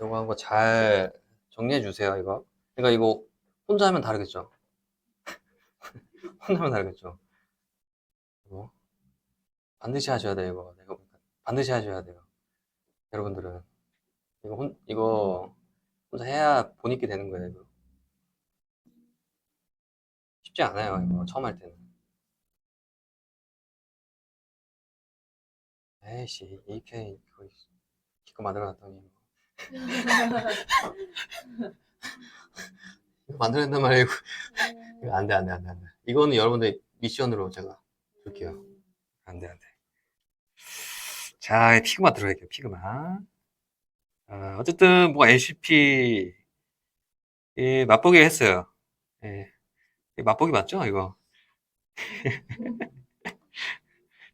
이거 한거 잘 정리해 주세요, 이거. 그러니까 이거 혼자 하면 다르겠죠? 혼자 하면 다르겠죠? 이거 반드시 하셔야 돼요, 이거. 내가 반드시 하셔야 돼요. 여러분들은. 이거 혼, 이거 혼자 해야 본있게 되는 거예요, 이거. 쉽지 않아요, 이거. 처음 할 때는. 에이씨, AK, 거의, 기껏 만들어 놨더니. 만들어낸단 말이에요. 이거. 안 돼, 안 돼, 안 돼, 안 돼. 이거는 여러분들 미션으로 제가 줄게요. 안 돼, 안 돼. 자, 피그마 들어갈게요, 피그마. 아, 어쨌든, 뭐, LCP, 예, 맛보기 했어요. 예. 이 맛보기 맞죠, 이거?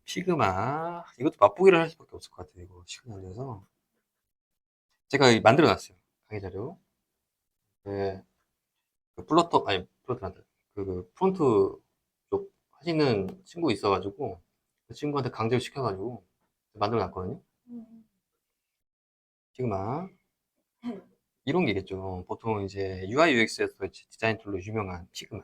피그마. 이것도 맛보기를 할 수밖에 없을 것 같아요, 이거. 시간 걸려서. 제가 만들어 놨어요. 강의 자료. 그, 그 플러터, 아니, 플러터란다. 그, 그 프론트 쪽 하시는 친구 있어가지고, 그 친구한테 강제로 시켜가지고, 만들어 놨거든요. 피그마. 이런 게겠죠. 보통 이제 UI UX에서 디자인 툴로 유명한 피그마.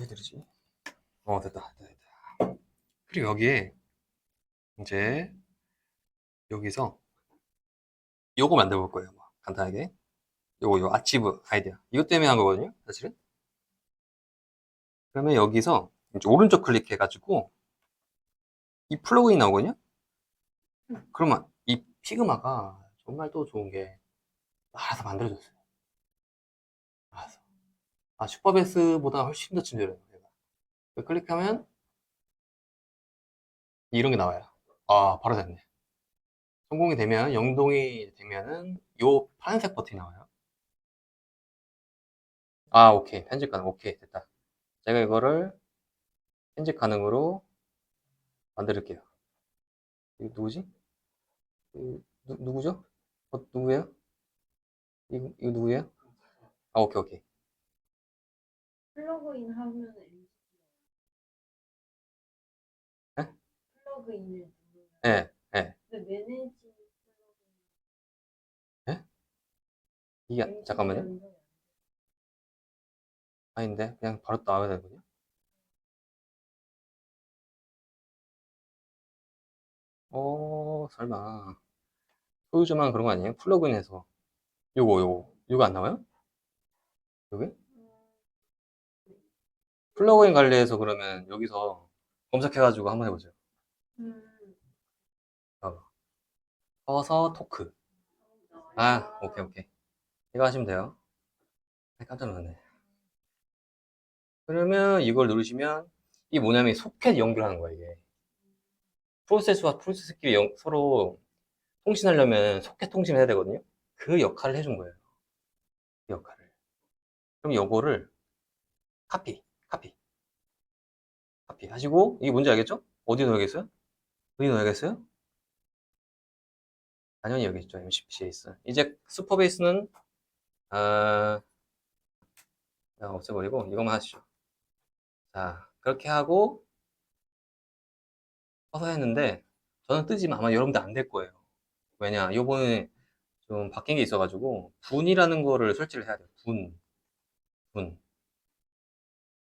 왜 들리지? 어, 됐다, 됐다, 됐다. 그리고 여기에 이제 여기서 요거 만들어 볼 거예요. 뭐, 간단하게. 요거, 요 아치브 아이디어. 이것 때문에 한 거거든요, 사실은. 그러면 여기서 오른쪽 클릭해 가지고 이 플러그인 나오거든요? 그러면 이 피그마가 정말 또 좋은 게 알아서 만들어줬어요. 아, 슈퍼베이스보다 훨씬 더 친절해요. 클릭하면 이런 게 나와요. 아, 바로 됐네. 성공이 되면, 영동이 되면은 요 파란색 버튼이 나와요. 아, 오케이. 편집 가능. 오케이. 됐다. 제가 이거를 편집 가능으로 만들게요. 이거 누구지? 이, 누, 누구죠? 어, 누구예요? 이거, 이거 누구예요? 아, 오케이, 오케이. 플러그인 하면 MCP. 네? 플러그인을 누르면 예, 예. 근데 매니지 플러그인 이게, MCP 잠깐만요. 연동이 안 돼. 아닌데, 그냥 바로 나와야 되거든요. 어, 설마. 소유주만 그런 거 아니에요? 플러그인에서. 요거, 요거. 요거 안 나와요? 여기? 플러그인 관리해서 그러면 여기서 검색해가지고 한번 해보죠. 음. 커서 토크. 아, 오케이, 오케이. 이거 하시면 돼요. 아, 깜짝 놀랐네. 그러면 이걸 누르시면, 이게 뭐냐면 소켓 연결하는 거야, 이게. 프로세스와 프로세스끼리 연- 서로 통신하려면 소켓 통신을 해야 되거든요. 그 역할을 해준 거예요. 그 역할을. 그럼 요거를 카피, 카피 하시고, 이게 뭔지 알겠죠? 어디 넣어야겠어요? 어디 넣어야겠어요? 당연히 여기 있죠. MCP에 있어. 이제 슈퍼베이스는, 아, 그냥 없애버리고, 이것만 하시죠. 자, 그렇게 하고, 써서 했는데, 저는 뜨지만 아마 여러분들 안 될 거예요. 왜냐, 요번에 좀 바뀐 게 있어가지고, 분이라는 거를 설치를 해야 돼요. 분. 분.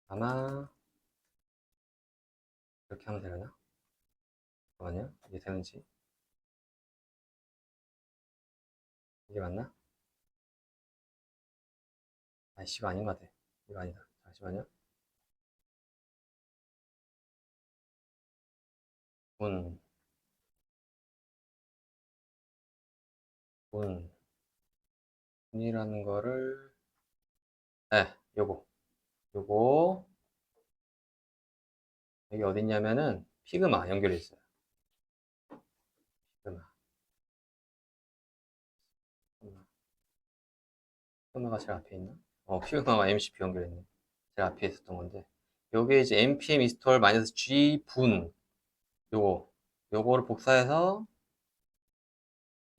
아마, 이렇게 하면 되려나? 잠깐만요. 이게 되는지. 이게 맞나? 아이씨, 이거 아닌 것 같아. 이거 아니다. 잠시만요. 분. 분. 분이라는 거를, 네, 요거. 요거. 여기 어딨냐면은, 피그마 연결해 있어요. 피그마. 피그마. 피그마가 제일 앞에 있나? 어, 피그마가 MCP 연결했네. 제일 앞에 있었던 건데. 요게 이제 npm install -g 분. 요거. 요거를 복사해서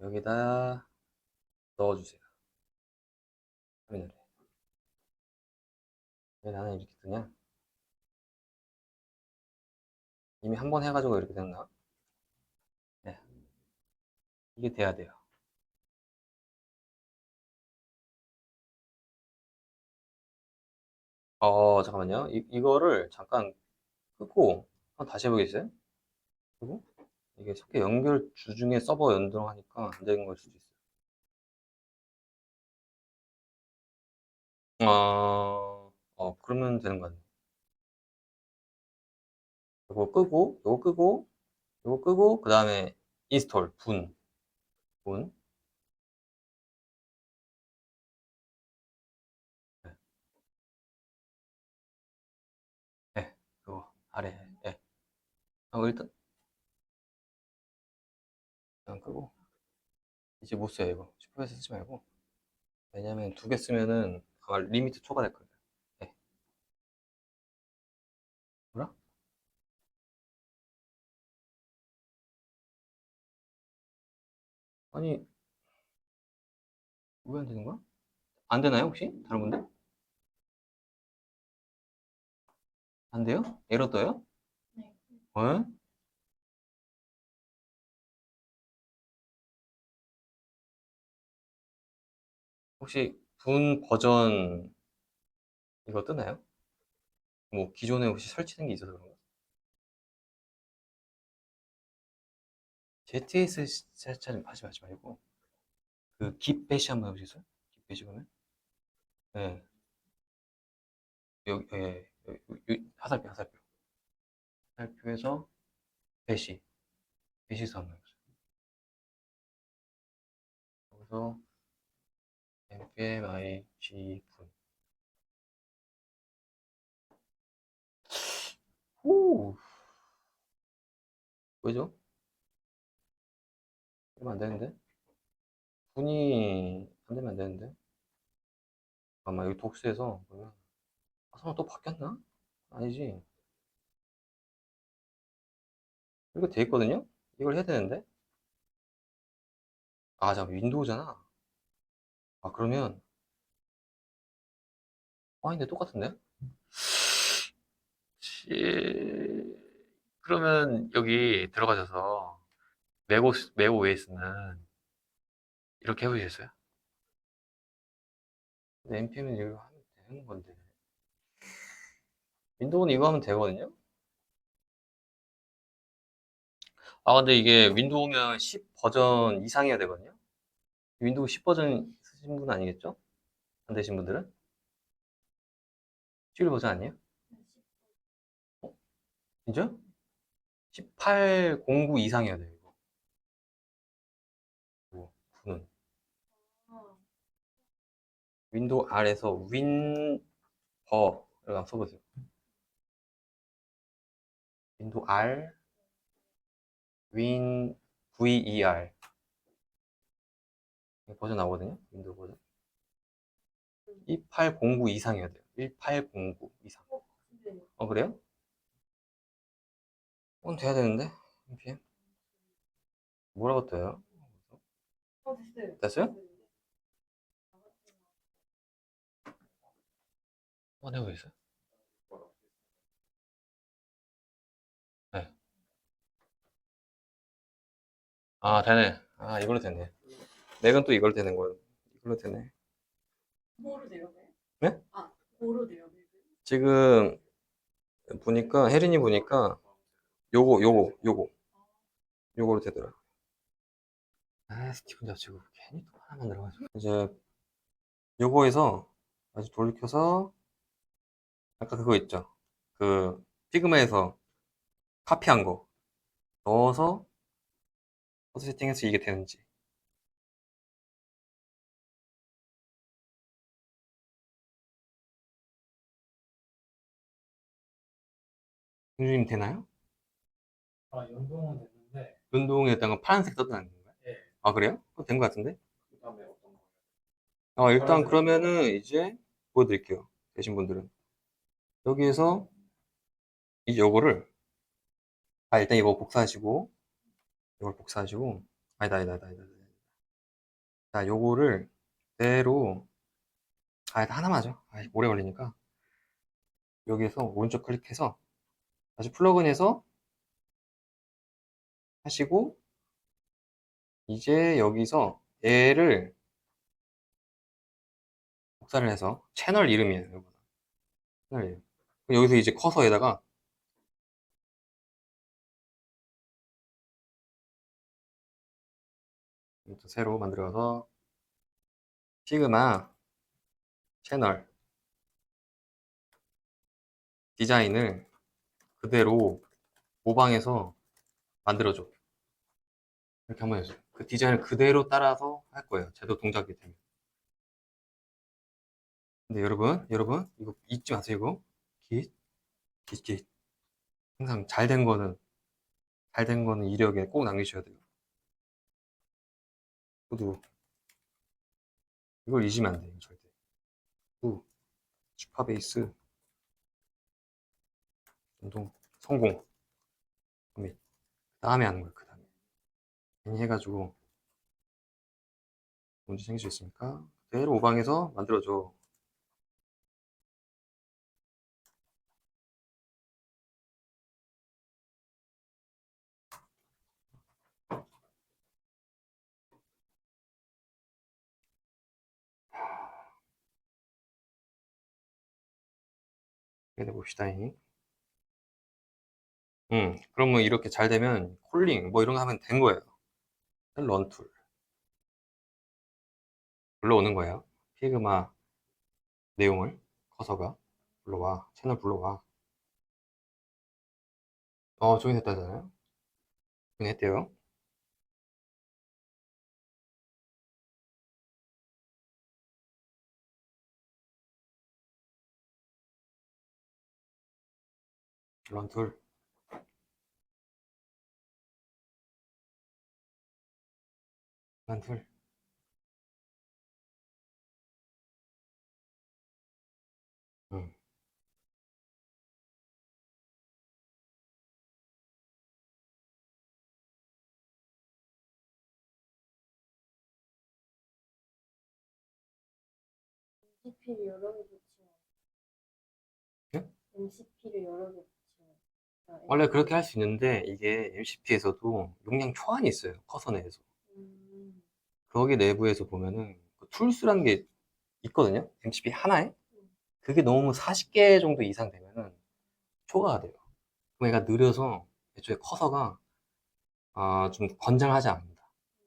여기다 넣어주세요. 터미널에. 왜 나는 이렇게 뜨냐? 이미 한 번 해가지고 이렇게 됐나? 네. 이게 돼야 돼요. 어, 잠깐만요. 이, 이거를 잠깐 끄고 한번 다시 해보겠어요? 그리고 이게 소켓 연결 주중에 서버 연동하니까 안 되는 걸 수도 있어요. 어, 어, 그러면 되는 거 같네. 이거 끄고, 이거 끄고, 이거 끄고, 그 다음에 인스톨, 분, 분. 네. 네, 그거, 아래, 네. 어, 일단, 일단 끄고. 이제 못 써요, 이거. 슈퍼에서 쓰지 말고. 왜냐면 두 개 쓰면은 리미트 초과될 거예요. 아니, 왜 안 되는 거야? 안 되나요, 혹시? 다른 분들? 안 돼요? 에러 떠요? 네. 어? 혹시 분 버전 이거 뜨나요? 뭐 기존에 혹시 설치된 게 있어서 그런가? ZS 세차는 하지 마지 말고 그 깁배시 한번 해보시겠어요? 깁배시 그러면? 네. 여기 예, 여기, 여기, 화살표 화살표 화살표에서 배시 배시서 한번 해보세요. 여기서 npm i g 분 오 왜죠? 이러면 안 되는데? 분이 안 되면 안 되는데? 아마 여기 독스에서 보면 아, 설마 또 바뀌었나? 아니지. 이거 돼 있거든요? 이걸 해야 되는데? 아, 잠깐 윈도우잖아. 아, 그러면 아, 근데 똑같은데? 시... 그러면 여기 들어가셔서 메고 메고 OS는 이렇게 해보셨어요? 근데 npm은 이거 하면 되는 건데 윈도우는 이거 하면 되거든요? 아 근데 이게 윈도우면 10 버전 이상이어야 되거든요? 윈도우 10 버전 쓰신 분 아니겠죠? 안 되신 분들은? 11 버전 아니에요? 진짜? 1809 이상이어야 돼요 이거 이거, 9는 어, 윈도우 R에서 윈버 이렇게 한번 써보세요. 윈도우 R 윈 VER 버전 나오거든요. 윈도우 버전 1809 이상이어야 돼요. 1809 이상. 어, 어 그래요? 그건 돼야 되는데 npm 뭐라고 떠요? 어, 됐어요. 됐어요? 한번 해보겠어요? 네. 아, 되네. 아, 이걸로 되네. 맥은 또 이걸로 되는 거예요. 이걸로 되네. 뭐로 돼요? 네? 네? 아, 뭐로 돼요? 네? 지금 보니까, 혜린이 보니까, 요거, 요거, 요거. 요거로 되더라. 아, 스티븐 잡지고 괜히 또 하나 만 들어가지고. 이제, 요거에서 다시 돌이켜서, 아까 그거 있죠? 그, 피그마에서 카피한 거. 넣어서, 어떻게 세팅해서 이게 되는지. 공주님 되나요? 아, 연동은 됐는데, 운동에 있다가 파란색 떴다는 건가요? 예. 아, 그래요? 된 것 같은데? 그 다음에 어떤 거? 어, 일단 파란색. 그러면은 이제 보여드릴게요. 되신 분들은. 여기에서 이 요거를, 아, 일단 이거 복사하시고, 이걸 복사하시고, 아니다, 아니다, 아니다, 아니다. 아니다. 자, 요거를 그대로 아, 일단 하나만 하죠. 아, 오래 걸리니까. 여기에서 오른쪽 클릭해서 다시 플러그인해서 하시고 이제 여기서 얘를 복사를 해서 채널 이름이에요. 채널 이름. 여기서 이제 커서에다가 또 새로 만들어서 시그마 채널 디자인을 그대로 모방해서 만들어줘. 이렇게 한번 해줘. 그 디자인을 그대로 따라서 할 거예요. 제도 동작이 되면. 근데 여러분, 여러분, 이거 잊지 마세요, 이거. 깃, 깃, 깃. 항상 잘 된 거는, 잘 된 거는 이력에 꼭 남기셔야 돼요. 모두. 이걸 잊으면 안 돼요, 절대. 후, 슈퍼베이스, 운동, 성공. 그 다음에 하는 거예요, 그 다음에. 괜히 해가지고, 문제 생길 수 있으니까, 그대로 오방해서 만들어줘. 해 봅시다 음, 그러면 이렇게 잘 되면 콜링 뭐 이런 거 하면 된 거예요. 런툴 불러오는 거예요. 피그마 내용을 커서가 불러와 채널 불러와. 어, 조인했다잖아요. 조인했대요. 런툴 런툴 음. MCP를 여러 개 붙이면. 예? MCP를 여러 개 원래 그렇게 할 수 있는데 이게 MCP에서도 용량 초안이 있어요. 커서 내에서. 음, 거기 내부에서 보면은 그 툴스라는 게 있거든요. MCP 하나에. 그게 너무 40개 정도 이상 되면은 초과가 돼요. 그럼 얘가 느려서 애초에 커서가 아, 좀 건장하지 않습니다.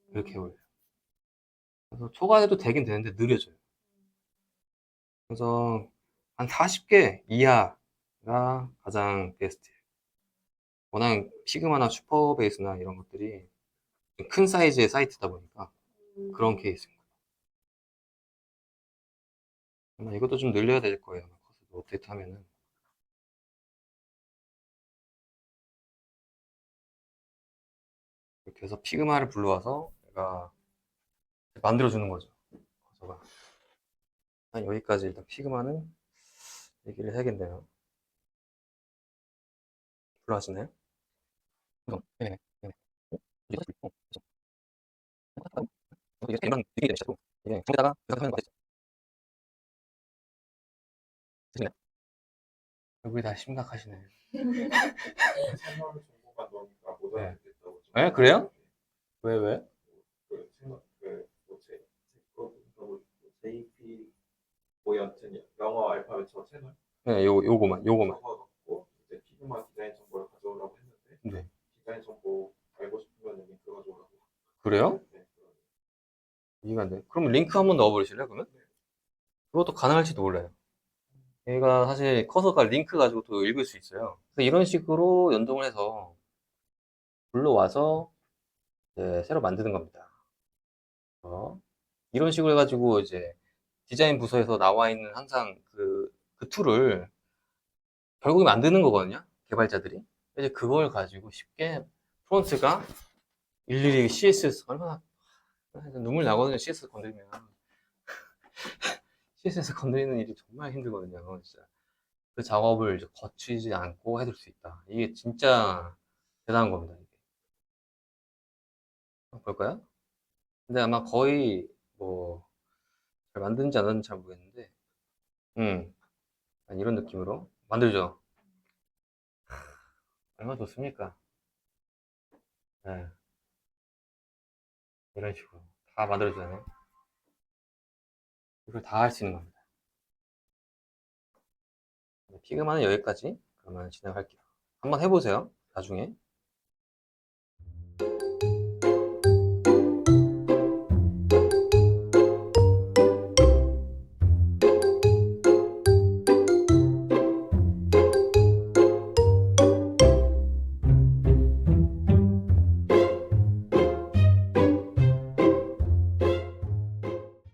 이렇게 올려요. 그래서 초과해도 되긴 되는데 느려져요. 그래서 한 40개 이하가 가장 베스트예요. 워낙 시그마나 슈퍼베이스나 이런 것들이 좀큰 사이즈의 사이트다 보니까 음, 그런 케이스입니다. 아마 이것도 좀 늘려야 될 거예요. 업데이트 하면은. 이렇게 해서 피그마를 불러와서 내가 만들어주는 거죠. 커서가. 한 여기까지 일단 피그마는 얘기를 해야겠네요. 불러하시나요? 이거, 네네, 네네. 어? 어. 어, 이게 이런 느낌이 되시고 이게 정에다가 생각하는 거 같아요. 드시나요? 얼굴이 다 심각하시네. 네. 네, 그래요? 왜, 왜? 그뭐 JP 뭐 여튼 영어 알파벳 저 채널 네, 요, 요거만, 요거만. 적어갖고 이제 피그마 디자인 정보를 가져오라고 했는데 네. 디자인 정보 알고 싶으면 링크 가져오라고. 그래요? 네, 이해가 안 돼. 그럼 링크 한번 넣어버리실래요, 그러면? 그것도 가능할지도 몰라요. 얘가 사실 커서가 링크 가지고 또 읽을 수 있어요. 그래서 이런 식으로 연동을 해서 불러와서 이제 새로 만드는 겁니다. 어, 이런 식으로 해가지고 이제 디자인 부서에서 나와 있는 항상 그, 그 툴을 결국에 만드는 거거든요. 개발자들이. 이제 그걸 가지고 쉽게 프론트가 일일이 CSS 얼마나 눈물 나거든요. CSS 건드리면. CSS 건드리는 일이 정말 힘들거든요. 진짜. 그 작업을 이제 거치지 않고 해줄 수 있다. 이게 진짜 대단한 겁니다. 이게. 볼까요? 근데 아마 거의 뭐 잘 만드는지 안 하는지 잘 모르겠는데 음, 이런 느낌으로 만들죠. 하, 얼마나 좋습니까? 네. 이런 식으로 다 만들어주잖아요. 이걸 다 할 수 있는 겁니다. 네, 피그마는 여기까지 그러면 진행할게요. 한번 해보세요. 나중에.